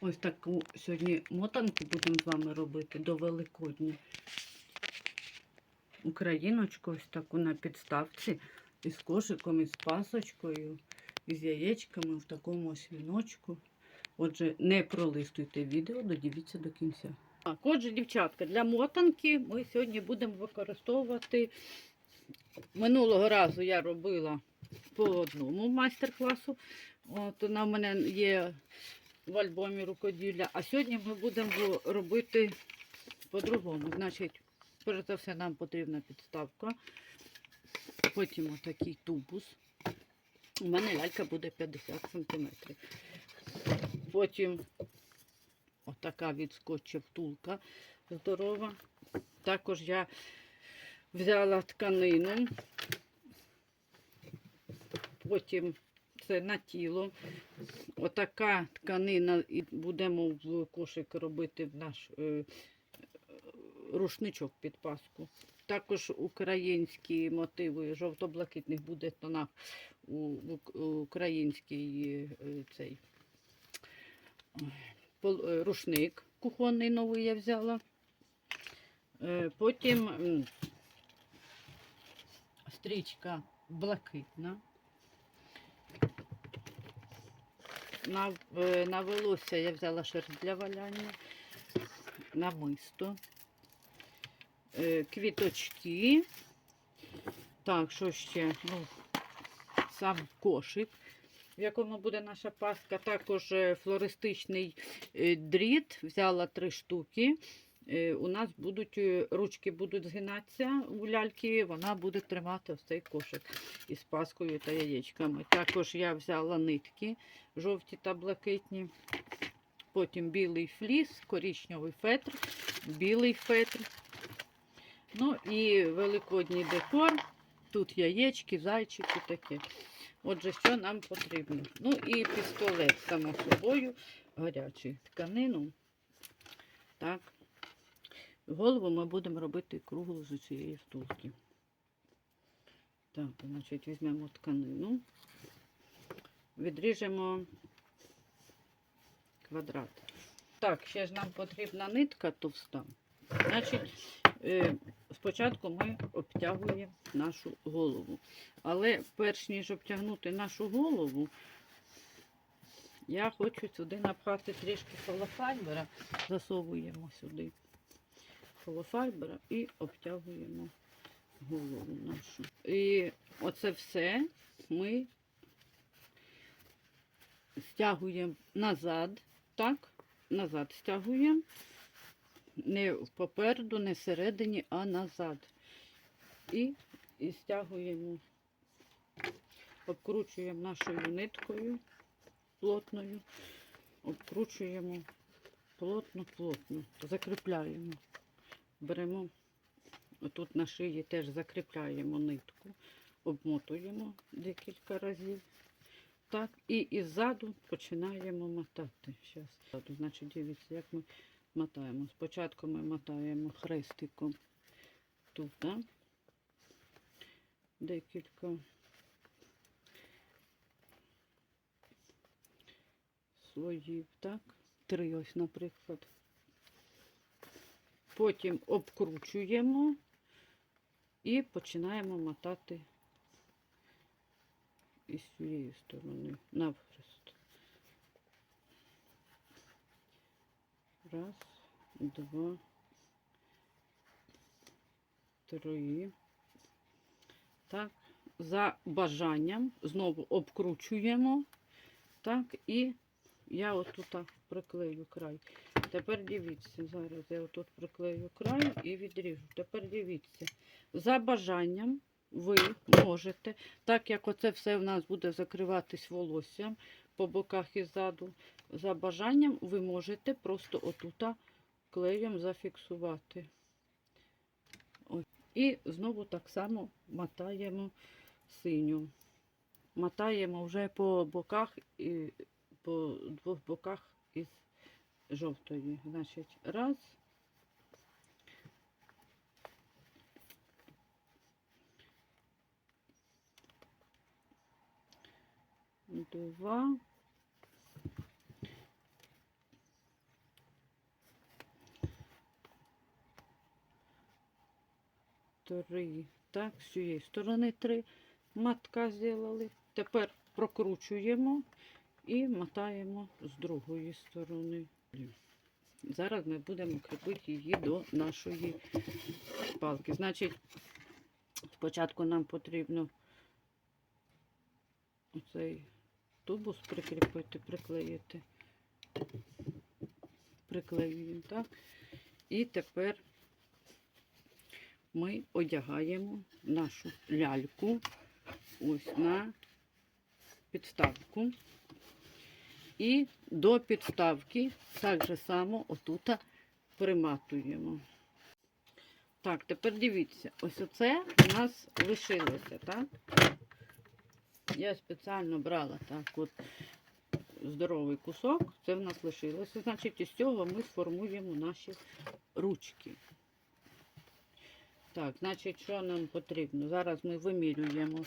Ось таку сьогодні мотанку будемо з вами робити до Великодня. Україночку ось таку на підставці із кошиком, із пасочкою, із яєчками в такому ось віночку. Отже, не пролистуйте відео, додивіться до кінця. Так, отже, дівчатка, для мотанки ми сьогодні будемо використовувати. Минулого разу я робила по одному майстер-класу. От вона в мене є в альбомі рукоділля. А сьогодні ми будемо робити по-другому. Значить, перш за все, нам потрібна підставка. Потім отакий тубус. У мене лялька буде 50 см. Потім отака від скотча втулка здорова. Також я взяла тканину. Потім це на тіло. Отака тканина, і будемо в кошик робити в наш е, рушничок під паску. Також українські мотиви жовто-блакитних буде тонах у, у, у український е, цей пол- е, рушник кухонний новий я взяла. Е, Потім стрічка блакитна. На, е, волосся я взяла шерсть для валяння, намисто, е, квіточки. Так, що ще? Ну, сам кошик, в якому буде наша паска. Також е, флористичний дріт. Взяла три штуки. Е, У нас будуть е, ручки будуть згинатися у ляльки, вона буде тримати ось цей кошик із паскою та яєчками. Також я взяла нитки жовті та блакитні. Потім білий фліс, коричневий фетр, білий фетр. Ну і великодній декор. Тут яєчки, зайчики таке. Отже, що нам потрібно? Ну і пістолет, само собою, гарячий тканину. Так. Голову ми будемо робити круглу з цієї втулки. Так, значить, візьмемо тканину, відріжемо квадрат. Так, ще ж нам потрібна нитка товста. Значить, е, спочатку ми обтягуємо нашу голову. Але перш ніж обтягнути нашу голову, я хочу сюди напхати трішки холофайбера, засовуємо сюди холофайбера і обтягуємо голову нашу. І оце все ми стягуємо назад, так, назад стягуємо. Не попереду, не всередині, а назад. І, і стягуємо, обкручуємо нашою ниткою плотною, обкручуємо плотно-плотно, закріпляємо. Беремо, отут на шиї теж закріпляємо нитку, обмотуємо декілька разів. Так, і іззаду починаємо мотати. Щас. Значить, дивіться, як ми мотаємо. Спочатку ми мотаємо хрестиком тут, да? декілька слоїв, так? Три ось, наприклад. Потім обкручуємо і починаємо мотати із цієї сторони навхрест. Раз, два, три. Так, за бажанням знову обкручуємо. Так, і я отут приклею край. Тепер дивіться, зараз я отут приклею край і відріжу. Тепер дивіться, за бажанням ви можете, так як оце все в нас буде закриватись волоссям по боках і ззаду, за бажанням ви можете просто отута клеєм зафіксувати. І знову так само мотаємо синю. Мотаємо вже по боках і по двох боках із жовтої. Значить, раз. Два. Три. Так, з цієї сторони три матка зробили. Тепер прокручуємо і мотаємо з другої сторони. Зараз ми будемо кріпити її до нашої палки. Значить, спочатку нам потрібно оцей тубус прикріпити, приклеїти. Приклеюємо, так? І тепер ми одягаємо нашу ляльку ось на підставку. І до підставки так же само отут приматуємо. Так, тепер дивіться, ось оце у нас лишилося, так? Я спеціально брала так от здоровий кусок, це в нас лишилося. Значить, із цього ми сформуємо наші ручки. Так, значить, що нам потрібно? Зараз ми вимірюємо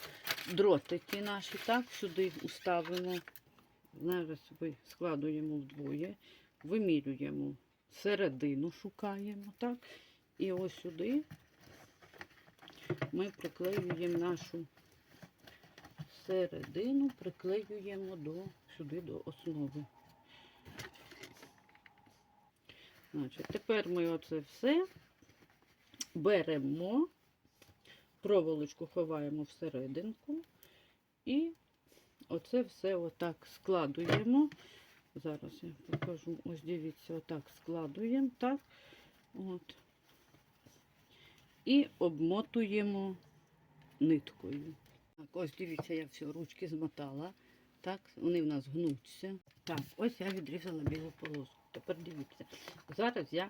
дротики наші, так, сюди уставимо. Зараз складуємо вдвоє, вимірюємо середину, шукаємо, так. І ось сюди ми приклеюємо нашу середину, приклеюємо до, сюди до основи. Значить, тепер ми оце все беремо, проволочку ховаємо всерединку і оце все отак складуємо. Зараз я покажу, ось дивіться, отак складуємо, так, от. І обмотуємо ниткою. Так, ось дивіться, я все, ручки змотала. Так, вони в нас гнуться. Так, ось я відрізала білу полоску. Тепер дивіться. Зараз я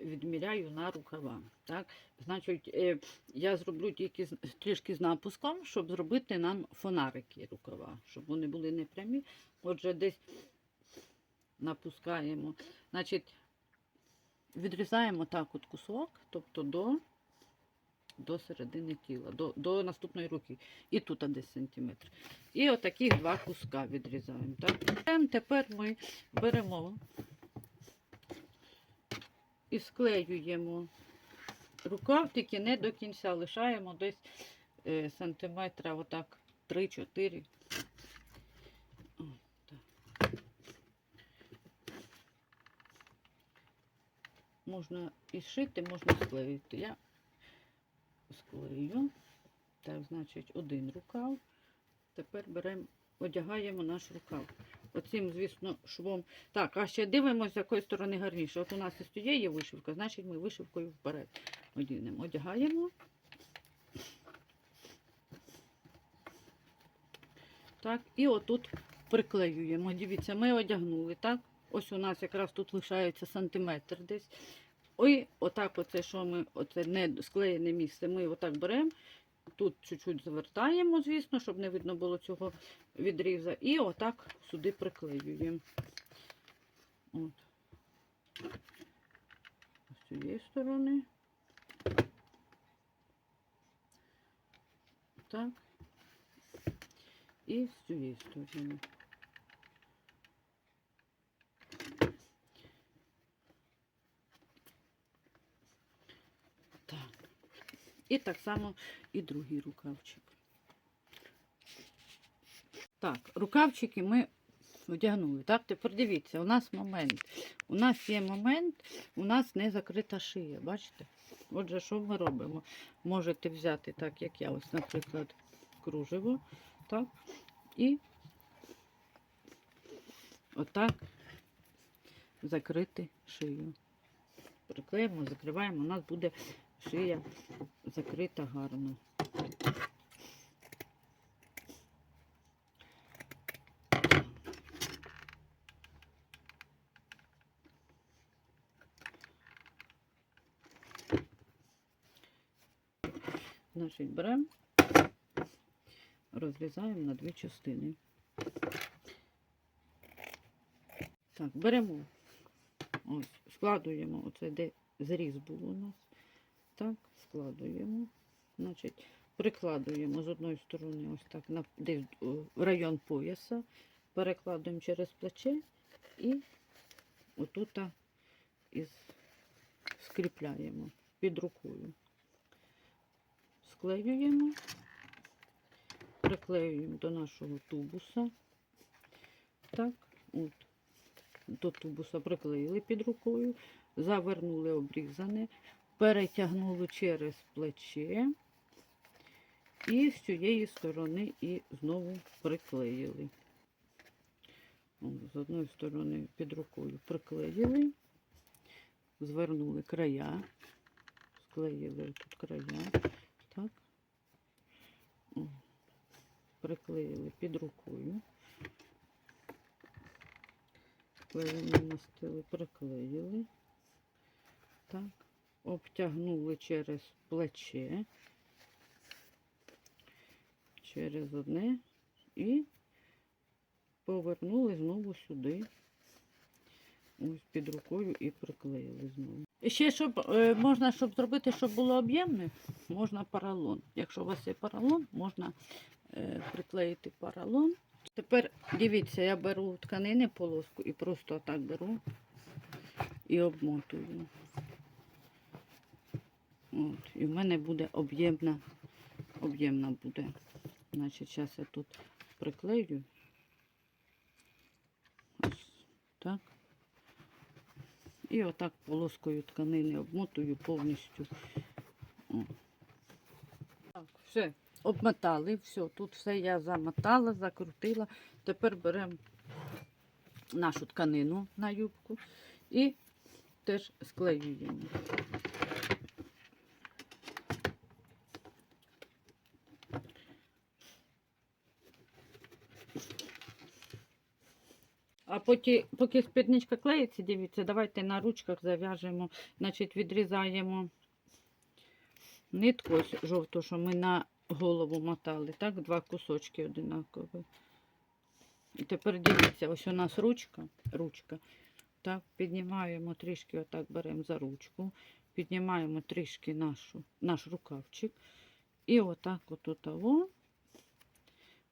відміряю на рукава. Так? Значить, е, я зроблю тільки трішки з напуском, щоб зробити нам фонарики рукава, щоб вони були не прямі. Отже, десь напускаємо. Значить, відрізаємо так от кусок, тобто до, до середини тіла, до, до наступної руки. І тут десь сантиметр. І отаких два куска відрізаємо. Так? Тепер ми беремо і склеюємо рукав, тільки не до кінця лишаємо десь е, сантиметра отак 3-4. Можна і шити, можна склеїти. Я склею. Так, значить, один рукав. Тепер беремо, одягаємо наш рукав. Оцим, звісно, швом. Так, а ще дивимося, з якої сторони гарніше. От у нас із цієї вишивка, значить ми вишивкою вперед одінемо. Одягаємо. Так, і отут приклеюємо. Дивіться, ми одягнули, так? Ось у нас якраз тут лишається сантиметр десь. Ой, отак оце, що ми, оце не склеєне місце, ми отак беремо. Тут чуть-чуть завертаємо, звісно, щоб не видно було цього відріза. І отак сюди приклеюємо. От. З цієї сторони. Так. І з цієї сторони. І так само і другий рукавчик. Так, рукавчики ми одягнули. Так, тепер дивіться, у нас момент. У нас є момент, у нас не закрита шия, бачите? Отже, що ми робимо? Можете взяти, так як я, ось, наприклад, кружево, так, і отак закрити шию. Приклеїмо, закриваємо, у нас буде шия закрита гарно. Значить, беремо, розрізаємо на дві частини. Так, беремо, ось, складуємо оце, де зріз був у нас. Так, складуємо. Значить, прикладуємо з одної сторони, ось так, на, в район пояса, перекладуємо через плече і отут із скріпляємо під рукою. склеюємо, приклеюємо до нашого тубуса. Так, от. До тубуса приклеїли під рукою, завернули обрізане, перетягнули через плече і з цієї сторони і знову приклеїли. З одної сторони під рукою приклеїли, звернули края, склеїли тут края, так, приклеїли під рукою. Клеєм намастили, приклеїли. Так, обтягнули через плече, через одне і повернули знову сюди. Ось під рукою і приклеїли знову. І ще щоб е, можна, щоб зробити, щоб було об'ємне, можна паралон. Якщо у вас є паралон, можна е, приклеїти паралон. Тепер дивіться, я беру тканини полоску і просто так беру і обмотую. От, і в мене буде об'ємна, об'ємна буде. Значить, зараз я тут приклею. Ось так. І отак полоскою тканини обмотую повністю. О. Так, все, обмотали, все, тут все я замотала, закрутила. Тепер беремо нашу тканину на юбку і теж склеюємо. А поки, поки спідничка клеїться, дивіться, давайте на ручках зав'яжемо, значить відрізаємо нитку ось жовту, що ми на голову мотали, так, два кусочки одинакові. І тепер дивіться, ось у нас ручка, ручка. Так, піднімаємо трішки, отак беремо за ручку, піднімаємо трішки нашу, наш рукавчик. І отак отут.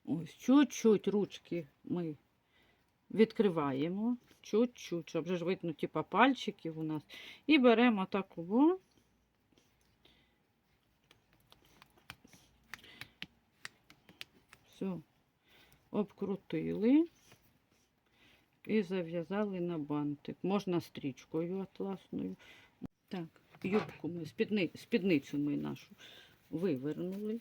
Ось чуть-чуть ручки ми відкриваємо чуть-чуть, щоб вже ж видно, типа пальчиків у нас. І беремо таку. Все, обкрутили і зав'язали на бантик. Можна стрічкою атласною. Так, юбку ми, спідни, спідницю ми нашу вивернули.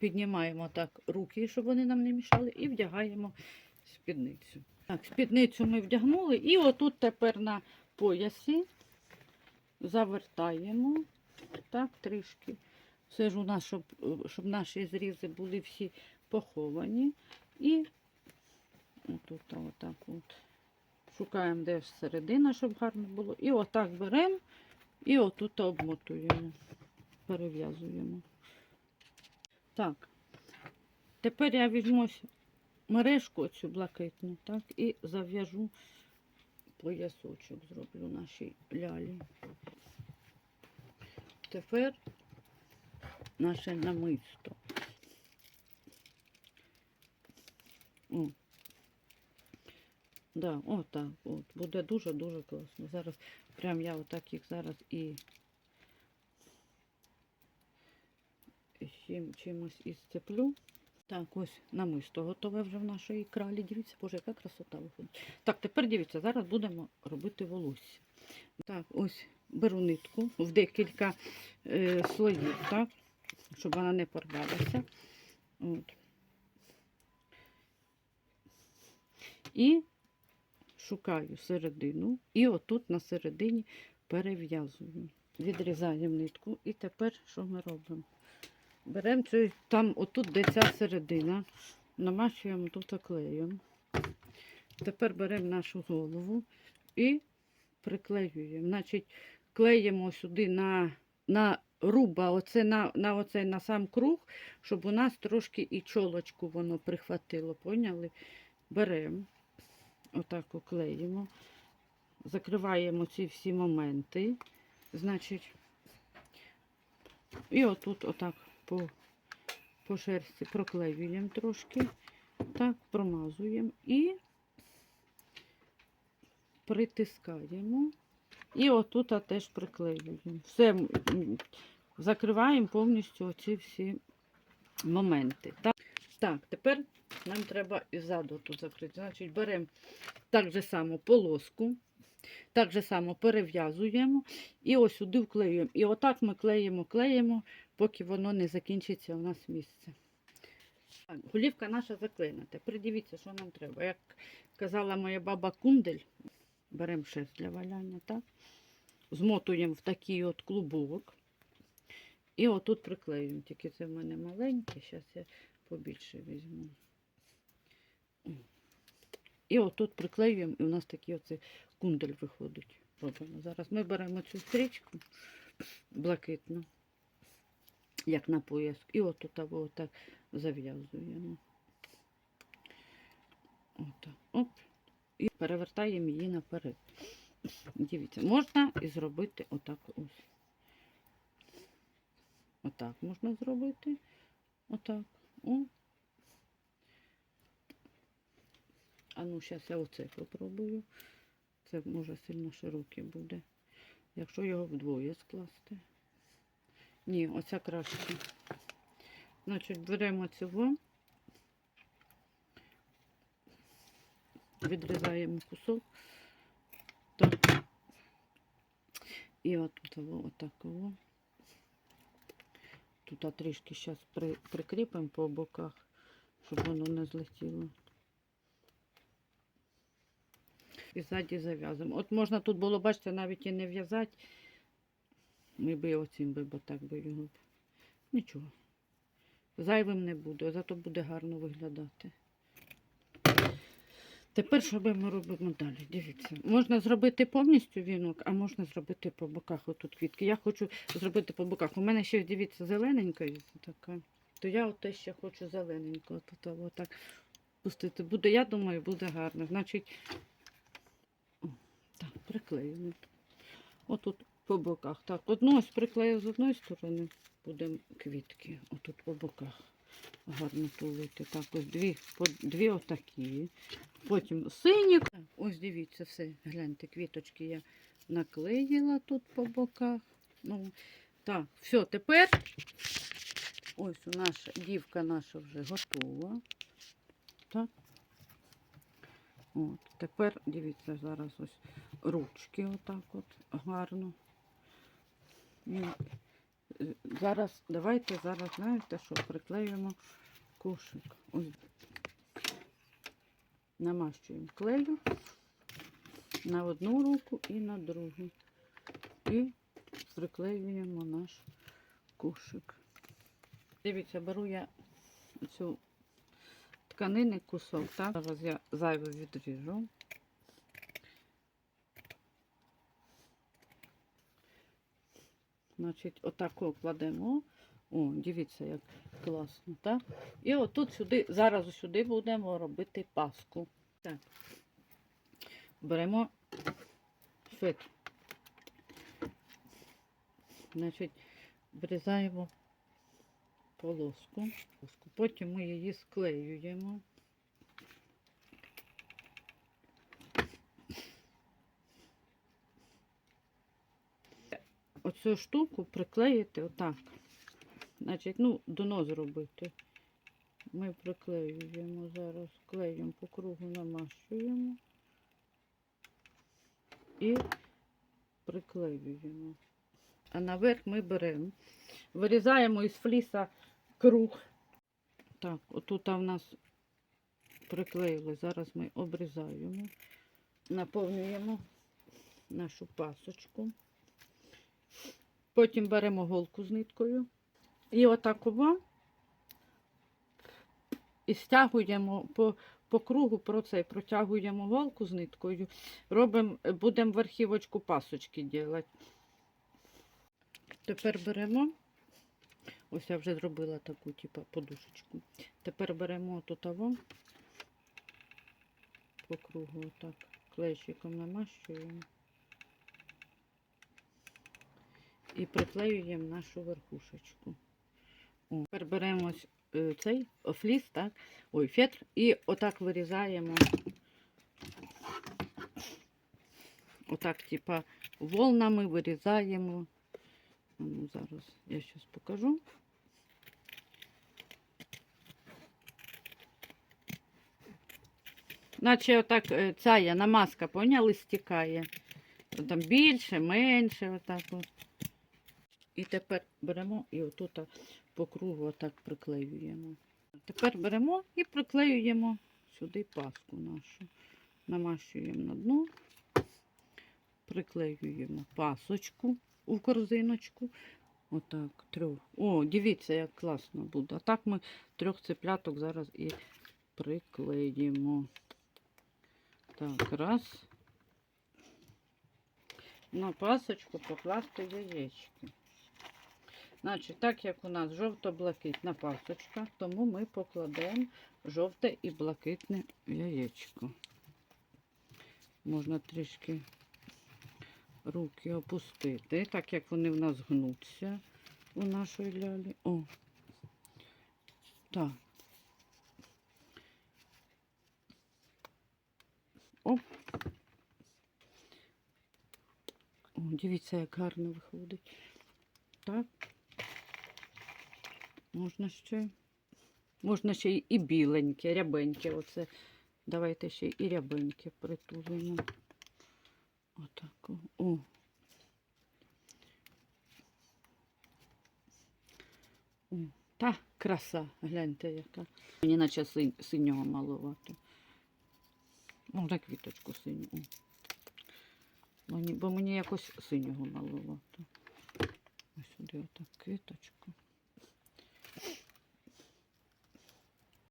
Піднімаємо так руки, щоб вони нам не мішали, і вдягаємо спідницю. Так, спідницю ми вдягнули, і отут тепер на поясі завертаємо так трішки. Все ж у нас, щоб, щоб наші зрізи були всі поховані. І отут отак от. Шукаємо, де середина, щоб гарно було. І отак беремо і отут обмотуємо, перев'язуємо. Так. Тепер я візьму мережку цю блакитну, так, і зав'яжу поясочок, зроблю нашій лялі. Тепер наше намисто. О. Да, отак от. Буде дуже-дуже класно. Зараз прям я отак їх зараз і чим, чимось із цеплю. Так, ось намисто готове вже в нашої кралі. Дивіться, боже, яка красота виходить. Так, тепер дивіться, зараз будемо робити волосся. Так, ось беру нитку в декілька е, слоїв, так, щоб вона не порвалася. От. І шукаю середину, і отут на середині перев'язую. Відрізаємо нитку, і тепер що ми робимо? Беремо цю, там отут, де ця середина, намащуємо тут клеєм. Тепер беремо нашу голову і приклеюємо. Значить, клеїмо сюди на, на руба, оце на, на, оцей, на сам круг, щоб у нас трошки і чолочку воно прихватило. Поняли? Беремо, отак оклеїмо, закриваємо ці всі моменти. Значить, і отут отак по, по шерсті проклеюємо трошки, так, промазуємо і притискаємо І отут теж приклеюємо. Все закриваємо повністю оці всі моменти. Так, так тепер нам треба і ззаду тут закрити. Значить, беремо так же само полоску, так же само перев'язуємо і ось сюди вклеюємо. І отак ми клеїмо, клеїмо, поки воно не закінчиться у нас місце. Голівка наша заклеєна. Тепер дивіться, що нам треба. Як казала моя баба Кундель, беремо шерсть для валяння, так? змотуємо в такий от клубок. І отут приклеюємо. Тільки це в мене маленьке, зараз я побільше візьму. І отут приклеюємо, і у нас такий оцей кундель виходить. Робимо. Зараз ми беремо цю стрічку блакитну, як на пояс, і отут або отак зав'язуємо. Отак. Оп. І перевертаємо її наперед. Дивіться, можна і зробити отак ось. Отак можна зробити. Отак. О. А ну, зараз я оце попробую. Це може сильно широкий буде. Якщо його вдвоє скласти. Ні, оця краще. Значить, беремо цього, відрізаємо кусок. Так. І от того, отакого. Тут трішки зараз при, прикріпимо по боках, щоб воно не злетіло. І ззаді зав'язуємо. От можна тут було, бачите, навіть і не в'язати. Ми би оцім би, так би його. Нічого. Зайвим не буде, зато буде гарно виглядати. Тепер що ми робимо далі? Дивіться. Можна зробити повністю вінок, а можна зробити по боках отут квітки. Я хочу зробити по боках. У мене ще, дивіться, зелененька є така. То я от ще хочу зелененько. Тут отак пустити. Буде, я думаю, буде гарно. Значить, о, так, приклеїмо. Отут по боках. Так, одну ось приклею з одної сторони, будемо квітки. Отут по боках. Гарно тулити. Так, ось дві, по, дві отакі. Потім сині. Ось дивіться, все. Гляньте, квіточки я наклеїла тут по боках. Ну, так, все, тепер ось у наша дівка наша вже готова. Так. От, тепер дивіться, зараз ось ручки отак от гарно. І, е, зараз, давайте зараз, знаєте, що приклеюємо кошик. Ось намащуємо клею на одну руку і на другу. І приклеюємо наш кошик. Дивіться, беру я цю тканини кусок, так? Зараз я зайве відріжу. Значить, отако кладемо. О, дивіться, як класно, так? І отут сюди, зараз сюди будемо робити паску. Так. Беремо фетр. Значить, врізаємо полоску. Потім ми її склеюємо. Оцю штуку приклеїти отак. Значить, ну, дно зробити. Ми приклеюємо зараз, клеєм по кругу намащуємо і приклеюємо. А наверх ми беремо, вирізаємо із фліса круг. Так, отут в нас приклеїли. Зараз ми обрізаємо, наповнюємо нашу пасочку. Потім беремо голку з ниткою. І отакова і стягуємо по, по кругу про цей, протягуємо голку з ниткою, робимо, будемо верхівочку пасочки робити. Тепер беремо, ось я вже зробила таку, типу, подушечку. Тепер беремо тут аво, по кругу отак, клейчиком намащуємо. І приклеюємо нашу верхушечку. О, тепер беремо е, цей фліс, так? Ой, фетр, і отак вирізаємо. Отак, типа, волнами вирізаємо. Ну, зараз я щось покажу. Наче отак е, ця намазка, поняли, стікає. Там більше, менше, отак от. І тепер беремо і отут по кругу отак приклеюємо. Тепер беремо і приклеюємо сюди паску нашу. Намащуємо на дно, приклеюємо пасочку у корзиночку. Отак, трьох. О, дивіться, як класно буде. А так ми трьох цепляток зараз і приклеїмо. Так, раз. На пасочку покласти яєчки. Значить, так як у нас жовто-блакитна пасочка, тому ми покладемо жовте і блакитне яєчко. Можна трішки руки опустити, так як вони в нас гнуться у нашої лялі. О. Так. Оп. О, дивіться, як гарно виходить. Так. Можна ще. Можна ще і біленьке, рябеньке. Оце. Давайте ще і рябеньке притулимо. Отак. о. Та краса, гляньте, яка. Мені наче синь, синього маловато. Можна квіточку синю. Мені, бо мені якось синього маловато. Ось сюди отак квіточку.